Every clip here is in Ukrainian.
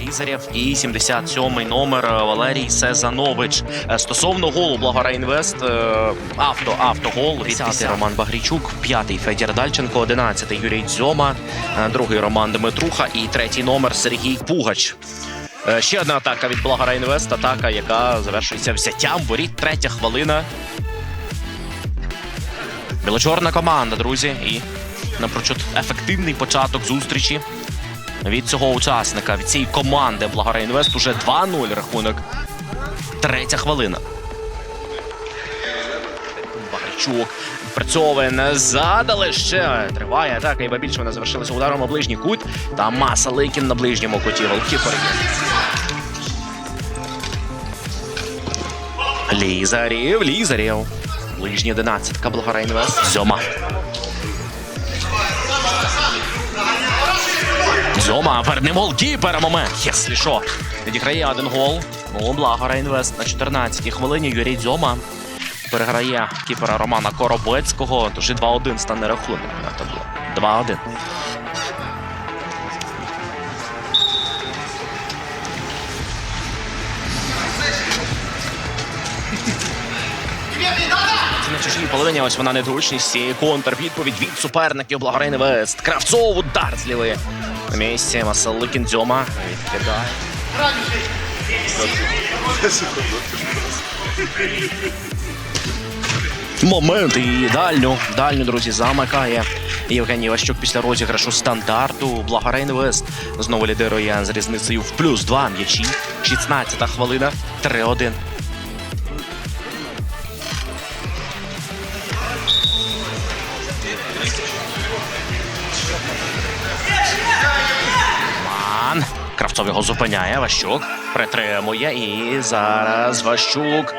Лізарєв і 77-й номер е, Валерій Сезанович. Е, Стосовно голу Благора Інвест, е, авто, автогол. 10-й Роман Багрійчук, 5-й Федір Дальченко, 11-й Юрій Дзьома, другий Роман Дмитруха і третій номер Сергій Пугач. Ще одна атака від Благора Інвест, атака, яка завершується взяттям воріт. Третя хвилина. Білочорна команда, друзі, і напрочуд ефективний початок зустрічі від цього учасника, від цієї команди Благора Інвест уже 2-0 рахунок. Третя хвилина. Багричук відпрацьовує назад, але ще триває атака, і більше вона завершилася ударом у ближній кут. Та маса Лейкін на ближньому куті. Голкіпер. Лізарів, Лізарів. Ближній одинадцятка Благора Інвест. Зьома. Зьома, верним голкіпер момент. Якщо що. Відіграє один гол. Ну, Благора Інвест на 14-й хвилині. Юрій Дзьома переграє кіпера Романа Коробецького. Тож і 2-1 стане рахунок на табло. 2-1. Це на чужій половині. Ось вона неточність. І контрвідповідь від суперників Благора Інвест. Кравцов удар з лівої. На місці Масаликін Дзьома відкидає. Момент і дальню, дальню, друзі, замикає Євгеній Ващук після розіграшу стандарту. Благора Інвест знову лідирує з різницею в плюс 2 м'ячі. 16-та хвилина, 3-1. Кравцов його зупиняє. Ващук притримує. І зараз Ващук.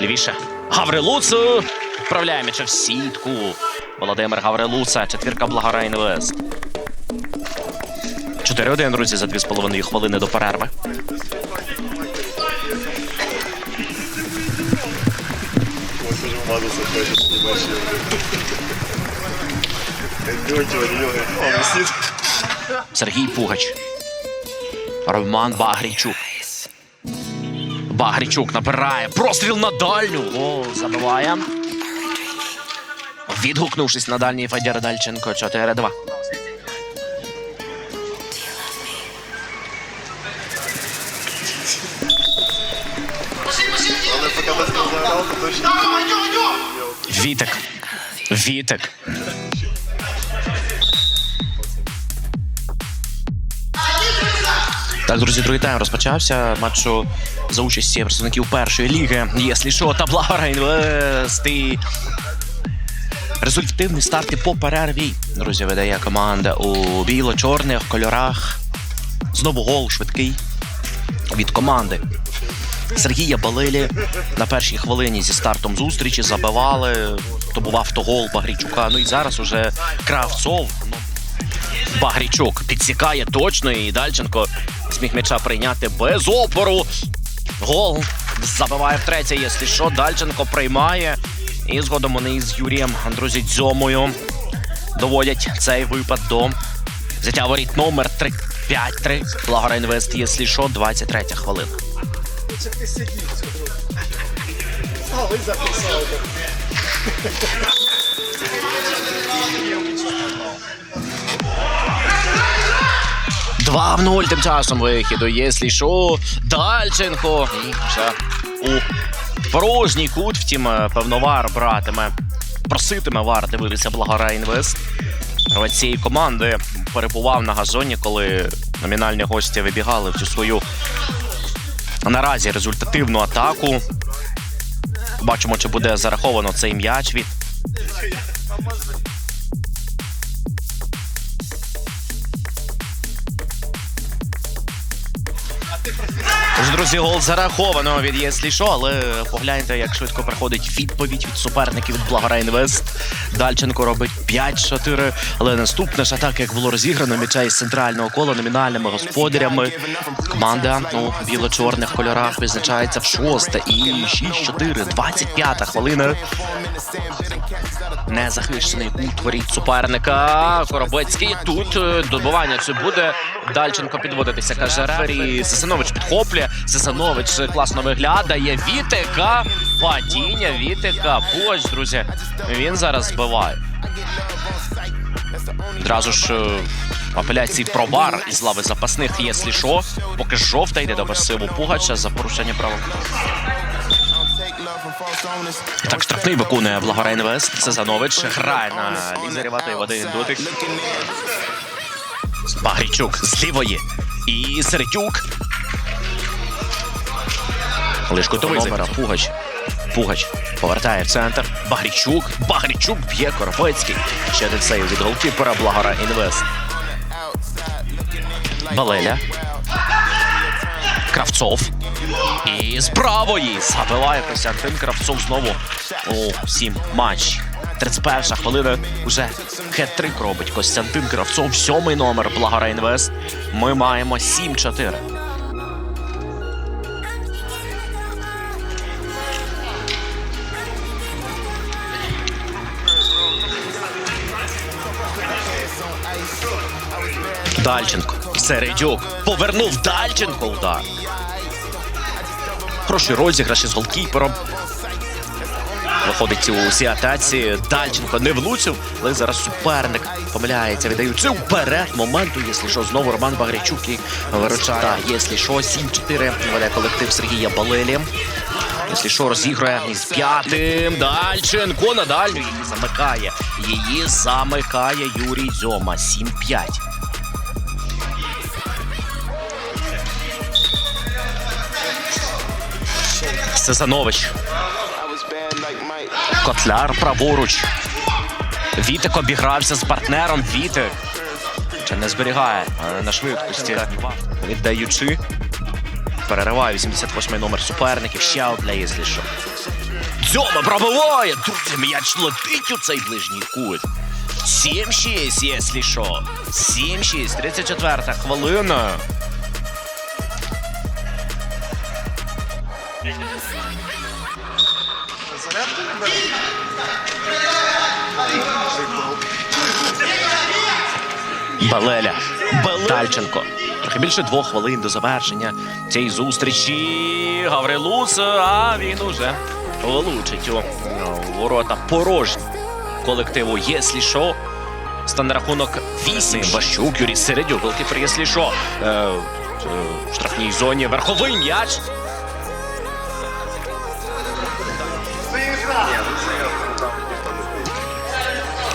Лівіше. Гаврилуц вправляє м'яча в сітку. Володимир Гаврилуца. Четвірка Благора Інвест. 4-1, друзі, за 2,5 хвилини до перерви. Сергій Пугач. Роман Багрійчук. Багрійчук набирає. Простріл на дальню. Гол забиває. Відгукнувшись на дальній Федір Дальченко 4-2. Главное, пока нас не заграл, то точно Вітик. Вітик. Так, друзі, другий тайм розпочався. Матчу за участі представників першої ліги. Єслі що, та Благора Інвест. І Результативний старт і по перерві. Друзі, видає команда у біло-чорних кольорах. Знову гол швидкий від команди. Сергія Балилі на першій хвилині зі стартом зустрічі забивали. То був автогол Багрійчука. Ну і зараз уже Кравцов. Багрійчук підсікає точно і Дальченко зміг м'яча прийняти без опору. Гол забиває втретє, якщо що. Дальченко приймає. І згодом вони із Юрієм друзі Дзьомою доводять цей випад до взяття воріт номер 3. 5-3. Благора Інвест, якщо що, 23 хвилина. Два в нуль тим часом вихіду. Якщо що, Дальченко. І вже у порожній кут, втім, е, певно, вар братиме. Проситиме вар дивитися Благора Інвест. Гравець цієї команди перебував на газоні, коли номінальні гості вибігали в цю свою наразі результативну атаку. Бачимо, чи буде зараховано цей м'яч від друзі, гол зараховано від єслі що, але погляньте, як швидко приходить відповідь від суперників від Благора Інвест. Дальченко робить 5-4. Але наступна ж атака, як було розіграно, м'яча із центрального кола номінальними господарями. Команда у біло-чорних кольорах відзначається в шосте і 6-4, 25-та хвилина. Незахищений утворіть суперника. Коробецький тут е, добивання чи буде. Дальченко підводитися, каже рефері. Сесанович підхоплює. Сесанович класно виглядає. Вітика. Падіння Вітика. Поч, друзі. Він зараз збиває. Одразу ж е, апеляції про бар із лави запасних, якщо що. Поки жовта йде до пасиву Пугача за порушення правил. І так, штрафний виконує Благора Інвест. Сезанович грає на лізері води дотик. Багрічук з лівої. І Середюк. Лиш готовий номера. Пугач. Пугач повертає в центр. Багрічук. Багрічук б'є Коропецький. Ще один сейв від голкіпера Благора Інвест. Балеля. Кравцов. І з правої забиває Костянтин Кравцов знову у сім матч. 31 хвилина уже хет-трик робить Костянтин Кравцов. Сьомий номер Благора Інвест. Ми маємо 7-4. Дальченко. Середюк. Повернув Дальченко удар. Хороший розіграш із голкіпером. Виходить у цій атаці. Дальченко не влучив, але зараз суперник помиляється. Віддаються вперед. Моменту, якщо що, знову Роман Багрячук і виручає. Якщо що, 7-4 веде колектив Сергія Балелі. Якщо що, розігрує із п'ятим. Дальченко на дальню її замикає. Її замикає Юрій Дзьома. 7-5. Сезанович. Котляр праворуч. Вітик обігрався з партнером. Вітик. Чи не зберігає на швидкості. Віддаючи. Перериває 88 номер суперників. Ще одне єзлі що. Дзьома пробиває! Друзі, м'яч летить у цей ближній кут. 7-6, якщо що. 7-6, 34 хвилина. Балеля. Дальченко. Трохи більше двох хвилин до завершення цієї зустрічі. Гаврилус, а він уже влучить у ворота порожні колективу «Єслі що». Стане рахунок 8. Бащук, Юрій Середюк, голкіпер «Єслі що». Е, в штрафній зоні верховий м'яч.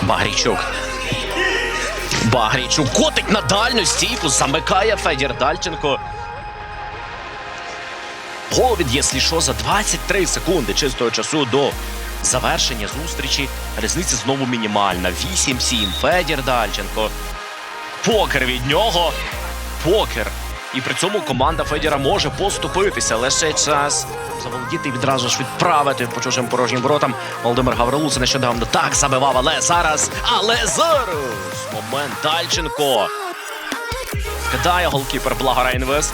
Багрічук. Багрічук котить на дальню стійку, замикає Федір Дальченко. Гол від «Єслі що» за 23 секунди чистого часу до завершення зустрічі. Різниця знову мінімальна. 8-7. Федір Дальченко. Покер від нього. Покер. І при цьому команда Федіра може поступитися. Лише час заволодіти і відразу ж відправити по чужим порожнім воротам. Володимир Гаврилуц нещодавно так забивав, але зараз. Але зараз! Момент Дальченко. Кидає голкіпер Благора Інвест.